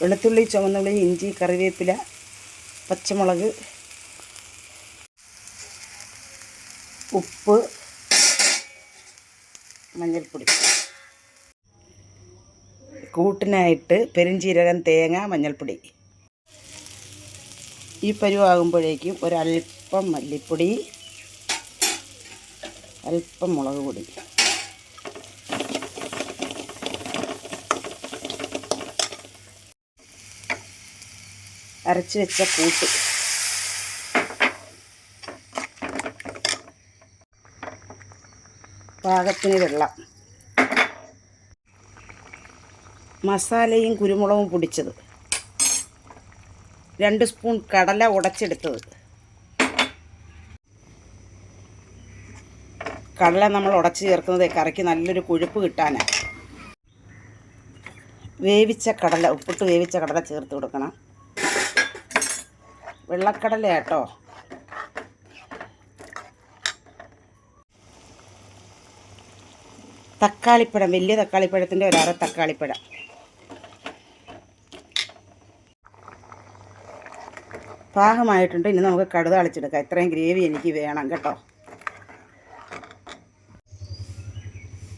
വെളുത്തുള്ളി ചുവന്നുള്ളി ഇഞ്ചി കറിവേപ്പില പച്ചമുളക് ഉപ്പ് മഞ്ഞൾപ്പൊടി. കൂട്ടിനായിട്ട് പെരുംജീരകം തേങ്ങ മഞ്ഞൾപ്പൊടി. ഈ പരുവാകുമ്പോഴേക്കും ഒരല്പം മല്ലിപ്പൊടി അല്പം മുളക് പൊടി. അരച്ച് വെച്ച കൂട്ട്. പാകത്തിന് വെള്ളം. മസാലയും കുരുമുളകും പൊടിച്ചത്. രണ്ട് സ്പൂൺ കടല ഉടച്ചെടുത്തത്. കടല നമ്മൾ ഉടച്ച് ചേർക്കുന്നത് കറിക്ക് നല്ലൊരു കൊഴുപ്പ് കിട്ടാനാണ് വേവിച്ച കടല ഉപ്പിട്ട് വേവിച്ച കടല ചേർത്ത് കൊടുക്കണം. വെള്ളക്കടല കേട്ടോ തക്കാളിപ്പഴം വലിയ തക്കാളിപ്പഴത്തിന്റെ ഒരാറ് തക്കാളിപ്പഴം. പാകമായിട്ടുണ്ട്. ഇനി നമുക്ക് കടുത അളിച്ചെടുക്കാം ഇത്രയും ഗ്രേവി എനിക്ക് വേണം കേട്ടോ.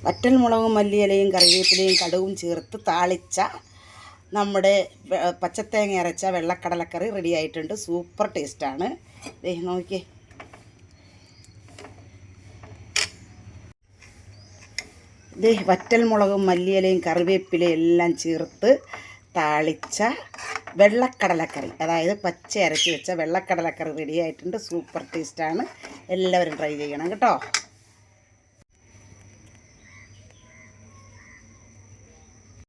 വറ്റൽ മുളകും മല്ലിയിലയും കറിവേപ്പിലയും കടുവും ചേർത്ത് താളിച്ച നമ്മുടെ പച്ചത്തേങ്ങ അരച്ച വെള്ളക്കടലക്കറി റെഡി ആയിട്ടുണ്ട്. സൂപ്പർ ടേസ്റ്റാണ് നോക്കിയേ. ദേ വറ്റൽ മുളകും മല്ലിയിലയും കറിവേപ്പിലയും എല്ലാം ചേർത്ത് താളിച്ച വെള്ളക്കടലക്കറി. അതായത് പച്ച അരച്ച് വെച്ച വെള്ളക്കടലക്കറി റെഡി ആയിട്ടുണ്ട്. സൂപ്പർ ടേസ്റ്റാണ് എല്ലാവരും ട്രൈ ചെയ്യണം കേട്ടോ.